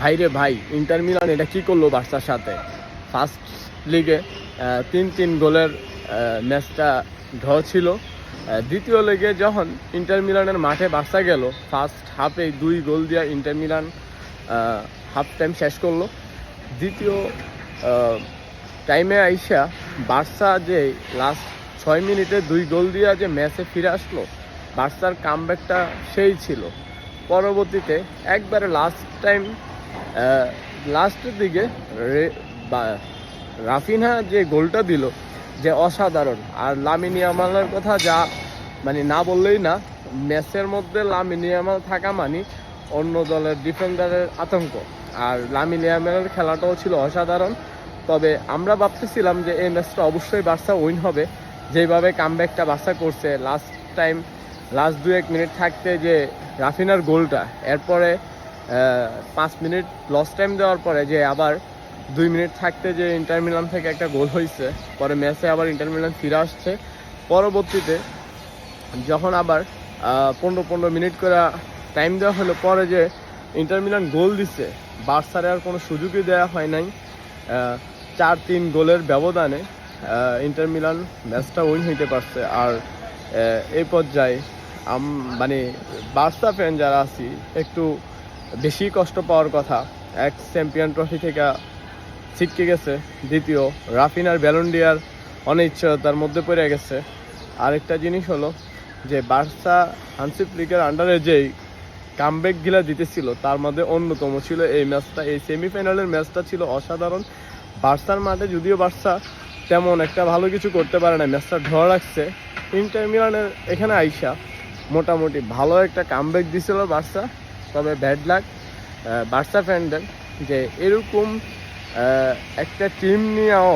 ভাইরে ভাই, inter Milan এটা কী করল বার্সার সাথে? ফার্স্ট লিগে তিন তিন গোলের ম্যাচটা ড্র ছিল। দ্বিতীয় লেগে যখন ইন্টার মিলানের মাঠে বার্সা গেল ফার্স্ট হাফে দুই গোল দিয়া ইন্টার মিলান হাফ টাইম শেষ করল। দ্বিতীয় টাইমে আইসা বার্সা যে লাস্ট ছয় মিনিটে দুই গোল দিয়া যে ম্যাচে ফিরে আসলো, বার্সার কামব্যাকটা সেই ছিল। পরবর্তীতে একবারে লাস্ট টাইম লাস্টের দিকে রে- বা- রাফিনহা যে গোলটা দিল, যে অসাধারণ। আর লামিনী আমালের কথা যা মানে না বললেই না ম্যাচের মধ্যে লামিনী আমাল থাকা মানে অন্য দলের ডিফেন্ডারের আতঙ্ক। আর লামিনী আমালের খেলাটাও ছিল অসাধারণ। তবে আমরা ভাবতেছিলাম যে এই ম্যাচটা অবশ্যই বার্সা উইন হবে। যেভাবে কামব্যাকটা বার্সা করছে লাস্ট টাইম লাস্ট দু এক মিনিট থাকতে যে রাফিনার গোলটা, এরপরে পাঁচ মিনিট লস টাইম দেওয়ার পরে যে আবার দুই মিনিট থাকতে যে ইন্টার মিলান থেকে একটা গোল হয়েছে পরে ম্যাচে আবার ইন্টার মিলান ফিরে আসছে। পরবর্তীতে যখন আবার পনেরো পনেরো মিনিট করে টাইম দেওয়া হলো, পরে যে ইন্টার মিলান গোল দিচ্ছে বার্সারে আর কোনো সুযোগই দেওয়া হয় নাই। চার তিন গোলের ব্যবধানে ইন্টার মিলান ম্যাচটা উইন হইতে পারছে। আর এই পর্যায়ে মানে বার্সা ফ্যান যারা আছি, একটু বেশি কষ্ট পাওয়ার কথা। এক চ্যাম্পিয়ন ট্রফি থেকে ছিটকে গেছে দ্বিতীয় রাফিন রাফিনার ব্যালন্ডিয়ার অনিশ্চয়তার মধ্যে পড়ে গেছে। আরেকটা জিনিস হলো যে বার্সা হানসি ফ্লিকের আন্ডারে যেই কামব্যাক গিলা দিতেছিল, তার মধ্যে অন্যতম ছিল এই ম্যাচটা। এই সেমিফাইনালের ম্যাচটা ছিল অসাধারণ। বার্সার মাঠে যদিও বার্সা তেমন একটা ভালো কিছু করতে পারে না ম্যাচটা ড্র রাখছে। ইন্টার মিলানের এখানে আইসা মোটামুটি ভালো একটা কামব্যাক দিছিল বার্সা তবে ব্যাড লাক বার্সা ফ্যানদের যে এরকম একটা টিম নিয়েও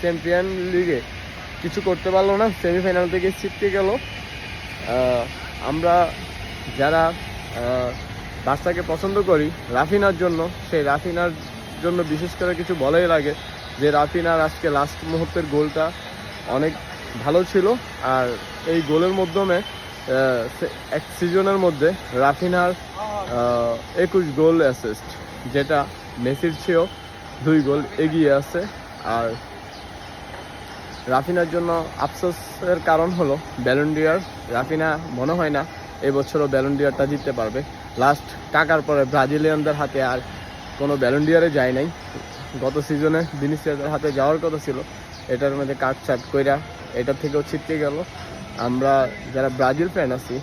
চ্যাম্পিয়ন লিগে কিছু করতে পারল না সেমিফাইনাল থেকে ছিটকে গেল। আমরা যারা বার্সাকে পছন্দ করি, রাফিনার জন্য, সেই রাফিনার জন্য বিশেষ করে কিছু বলাই লাগে যে রাফিনার আজকে লাস্ট মুহূর্তের গোলটা অনেক ভালো ছিল আর এই গোলের মাধ্যমে এক সিজনের মধ্যে রাফিনার একুশ গোল অ্যাসিস্ট যেটা মেসির চেয়েও দুই গোল এগিয়ে আছে। আর রাফিনার জন্য আফসোসের কারণ হলো ব্যালন্ডিয়ার রাফিনা, মনে হয় না, এবছরও ব্যালন্ডিয়ারটা জিততে পারবে। লাস্ট টাকার পরে ব্রাজিলিয়ানদের হাতে আর কোনো ব্যালন্ডিয়ারে যায় নাই। গত সিজনে ভিনিসিয়াসের হাতে যাওয়ার কথা ছিল। এটার মধ্যে কাট চাট কইরা এটা থেকেও ছিটকে গেল। আমরা যারা ব্রাজিল ফ্যান আছি